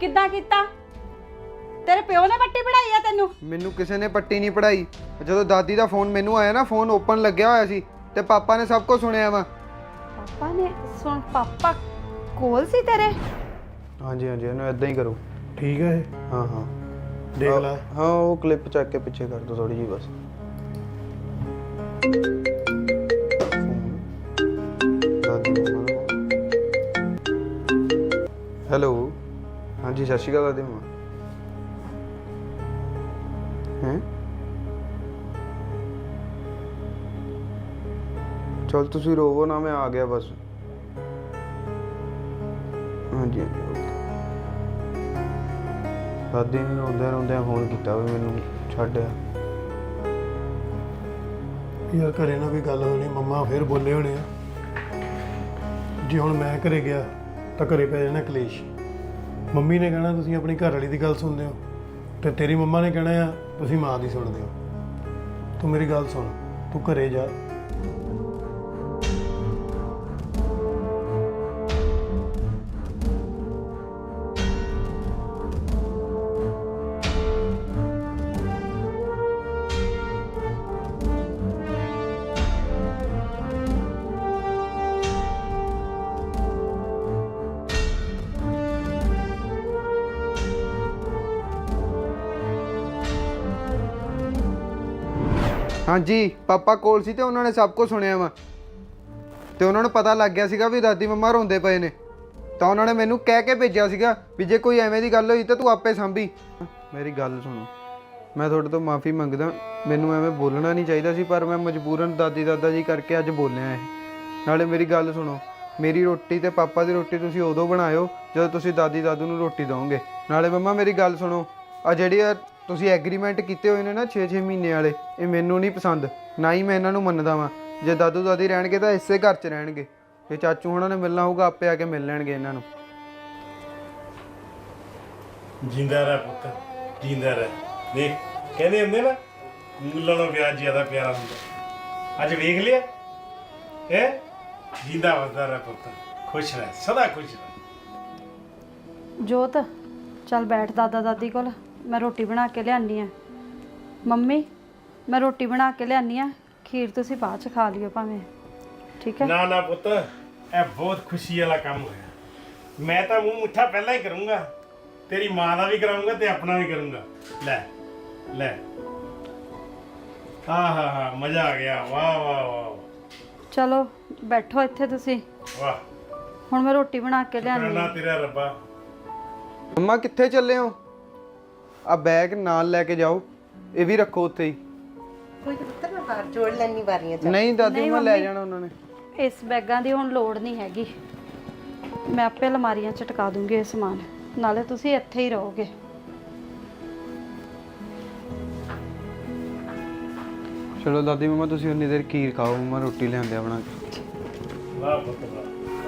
ਕਿੱਦਾਂ ਕੀਤਾ? ਤੇਰੇ ਪਿਓ ਨੇ ਪੱਟੀ ਪੜਾਈ ਆ ਤੈਨੂੰ? ਮੈਨੂੰ ਕਿਸੇ ਨੇ ਪੱਟੀ ਨਹੀਂ ਪੜਾਈ ਜਦੋਂ ਦਾਦੀ ਦਾ ਫੋਨ ਮੈਨੂੰ ਆਇਆ ਨਾ ਫੋਨ ਓਪਨ ਲੱਗਿਆ ਹੋਇਆ ਸੀ ਤੇ ਪਾਪਾ ਨੇ ਸਭ ਕੁਝ ਸੁਣਿਆ ਵਾ। ਪਾਪਾ ਨੇ? ਸੁਣ ਪਾਪਾ ਕੋਲ ਸੀ ਤੇਰੇ? ਹਾਂਜੀ ਹਾਂਜੀ ਇਹਨੂੰ ਇਦਾਂ ਹੀ ਕਰੋ। ਠੀਕ ਹੈ ਇਹ? ਹਾਂ ਹਾਂ। ਦੇਖ ਲੈ। ਹਾਂ ਉਹ ਕਲਿੱਪ ਚੱਕ ਕੇ ਪਿੱਛੇ ਕਰ ਦੋ ਥੋੜੀ ਜੀ ਬਸ। ਹੈਲੋ ਹਾਂਜੀ, ਸਤਿ ਸ਼੍ਰੀ ਅਕਾਲ ਦਾਦੀ ਮਾਂ। ਹੈ? ਚਲ ਤੁਸੀਂ ਰੋਵੋ ਨਾ, ਮੈਂ ਆ ਗਿਆ ਬਸ। ਹਾਂਜੀ ਹਾਂਜੀ okay। ਦਾਦੀ ਨੇ ਰੋਂਦਿਆਂ ਰੋਂਦਿਆਂ ਫੋਨ ਕੀਤਾ ਵੀ ਮੈਨੂੰ ਛੱਡਿਆ ਯਾਰ ਘਰੇ ਨਾ ਵੀ ਗੱਲ ਹੋਣੀ, ਮੰਮਾ ਫਿਰ ਬੋਲੇ ਹੋਣੇ ਆ। ਜੇ ਹੁਣ ਮੈਂ ਘਰੇ ਗਿਆ, ਤਾਂ ਘਰੇ ਪੈ ਜਾਣਾ ਕਲੇਸ਼। ਮੰਮੀ ਨੇ ਕਹਿਣਾ, ਤੁਸੀਂ ਆਪਣੀ ਘਰ ਵਾਲੀ ਦੀ ਗੱਲ ਸੁਣਦੇ ਹੋ ਤੇ ਤੇਰੀ ਮੰਮਾ ਨੇ ਕਹਿਣਾ ਆ, ਤੁਸੀਂ ਮਾਂ ਦੀ ਸੁਣਦੇ ਹੋ। ਤੂੰ ਮੇਰੀ ਗੱਲ ਸੁਣ, ਤੂੰ ਘਰੇ ਜਾ। ਹਾਂਜੀ, ਪਾਪਾ ਕੋਲ ਸੀ ਤੇ ਉਹਨਾਂ ਨੇ ਸਭ ਕੁਝ ਸੁਣਿਆ ਵਾ। ਤੇ ਉਹਨਾਂ ਨੂੰ ਪਤਾ ਲੱਗ ਗਿਆ ਸੀਗਾ ਵੀ ਦਾਦੀ ਮੰਮਾ ਰੋਂਦੇ ਪਏ ਨੇ। ਤਾਂ ਉਹਨਾਂ ਨੇ ਮੈਨੂੰ ਕਹਿ ਕੇ ਭੇਜਿਆ ਸੀਗਾ ਵੀ ਜੇ ਕੋਈ ਐਵੇਂ ਦੀ ਗੱਲ ਹੋਈ ਤਾਂ ਤੂੰ ਆਪੇ ਸੰਭੀ। ਮੇਰੀ ਗੱਲ ਸੁਣੋ, ਮੈਂ ਤੁਹਾਡੇ ਤੋਂ ਮਾਫੀ ਮੰਗਦਾ, ਮੈਨੂੰ ਐਵੇਂ ਬੋਲਣਾ ਨਹੀਂ ਚਾਹੀਦਾ ਸੀ, ਪਰ ਮੈਂ ਮਜਬੂਰਨ ਦਾਦੀ ਦਾਦਾ ਜੀ ਕਰਕੇ ਅੱਜ ਬੋਲਿਆ ਇਹ। ਨਾਲੇ ਮੇਰੀ ਗੱਲ ਸੁਣੋ, ਮੇਰੀ ਰੋਟੀ ਤੇ ਪਾਪਾ ਦੀ ਰੋਟੀ ਤੁਸੀਂ ਉਦੋਂ ਬਣਾਇਓ ਜਦੋਂ ਤੁਸੀਂ ਦਾਦੀ ਦਾਦੂ ਨੂੰ ਰੋਟੀ ਦਿਓਗੇ ਨਾਲੇ ਮੰਮਾ ਮੇਰੀ ਗੱਲ ਸੁਣੋ ਆ ਜਿਹੜੀ ਤੁਸੀਂ ਐਗਰੀਮੈਂਟ ਕੀਤੇ ਹੋਏ ਨੇ ਨਾ 6-6 ਮਹੀਨੇ ਵਾਲੇ ਇਹ ਮੈਨੂੰ ਨਹੀਂ ਪਸੰਦ ਨਾ ਹੀ ਮੈਂ ਇਹਨਾਂ ਨੂੰ ਮੰਨਦਾ ਵਾਂ। ਜੇ ਦਾਦੂ ਦਾਦੀ ਰਹਿਣਗੇ ਤਾਂ ਇਸੇ ਘਰ 'ਚ ਰਹਿਣਗੇ। ਜੇ ਚਾਚੂ ਹੁਣਾਂ ਨੇ ਮਿਲਣਾ ਹੋਊਗਾ ਆਪੇ ਆ ਕੇ ਮਿਲ ਲੈਣਗੇ ਇਹਨਾਂ ਨੂੰ। ਜਿੰਦਾ ਰਹਿ ਪੁੱਤ ਜਿੰਦਾ ਰਹਿ। ਦੇਖ ਕਹਿੰਦੇ ਹੁੰਦੇ ਨਾ ਮੁੱਲਾਂ ਨਾਲੋਂ ਵਿਆਹ ਜ਼ਿਆਦਾ ਪਿਆਰਾ ਹੁੰਦਾ। ਅੱਜ ਵੇਖ ਲਿਆ? ਹੈ? ਜਿੰਦਾ ਵਸਦਾ ਰਹਿ ਪੁੱਤ ਖੁਸ਼ ਰਹਿ ਸਦਾ ਖੁਸ਼ ਰਹਿ। ਜੋਤ ਚੱਲ ਬੈਠ ਦਾਦਾ ਦਾਦੀ ਕੋਲ। ਮੈਂ ਰੋਟੀ ਬਣਾ ਕੇ ਲਿਆਨੀ ਆ। ਮੰਮੀ ਮੈਂ ਰੋਟੀ ਬਣਾ ਕੇ ਲਿਆਨੀ ਆ। ਖੀਰ ਤੁਸੀਂ ਬਾਅਦ ਚ ਖਾ ਲਿਓ ਭਾਵੇਂ। ਠੀਕ ਹੈ? ਨਾ ਨਾ ਪੁੱਤ ਇਹ ਬਹੁਤ ਖੁਸ਼ੀ ਵਾਲਾ ਕੰਮ ਹੋਇਆ। ਮੈਂ ਤਾਂ ਮੂੰਹ ਮਿੱਠਾ ਪਹਿਲਾਂ ਹੀ ਕਰੂੰਗਾ। ਤੇਰੀ ਮਾਂ ਦਾ ਵੀ ਕਰਾਉਂਗਾ ਤੇ ਆਪਣਾ ਵੀ ਕਰੂੰਗਾ। ਲੈ ਲੈ। ਆਹ ਹਾ ਹਾ ਮਜ਼ਾ ਆ ਗਿਆ। ਵਾਹ ਵਾਹ ਵਾਹ ਚਲੋ ਬੈਠੋ ਇੱਥੇ ਤੁਸੀਂ। ਵਾਹ। ਹੁਣ ਮੈਂ ਰੋਟੀ ਬਣਾ ਕੇ ਲਿਆਨੀ ਨਾ ਆ। ਤੇਰਾ ਰੱਬਾ। ਮੰਮਾ ਕਿੱਥੇ ਚੱਲੇ ਹੋ? ਆ ਬੈਗ ਨਾਲ ਲੈ ਕੇ ਜਾਓ ਇਹ ਵੀ ਰੱਖੋ ਉੱਥੇ ਹੀ। ਕੋਈ ਤਾਂ ਪੁੱਤਰ ਮੈਂ ਬਾਹਰ ਜੋੜ ਲੈਣੀ ਵਾਰੀਆਂ ਚ। ਨਹੀਂ ਦਾਦੀ ਨਹੀਂ ਮੈਂ ਲੈ ਮੰਮੀ। ਜਾਣਾ ਉਹਨਾਂ ਨੇ। ਇਸ ਬੈਗਾਂ ਦੀ ਹੁਣ ਲੋੜ ਨਹੀਂ ਹੈਗੀ। ਮੈਂ ਆਪੇ ਅਲਮਾਰੀਆਂ 'ਚ ਟਿਕਾ ਦੂੰਗੀ ਇਹ ਸਮਾਨ। ਨਾਲੇ ਤੁਸੀਂ ਇੱਥੇ ਹੀ ਰਹੋਗੇ। ਚਲੋ ਦਾਦੀ ਮੰਮਾ ਤੁਸੀਂ ਉਨੀ ਦੇਰ ਖੀਰ ਖਾਓ ਮੰਮਾ ਰੋਟੀ ਲਿਆਂਦੇ ਆ ਬਣਾ ਕੇ। ਵਾਹ ਪੁੱਤ ਵਾਹ।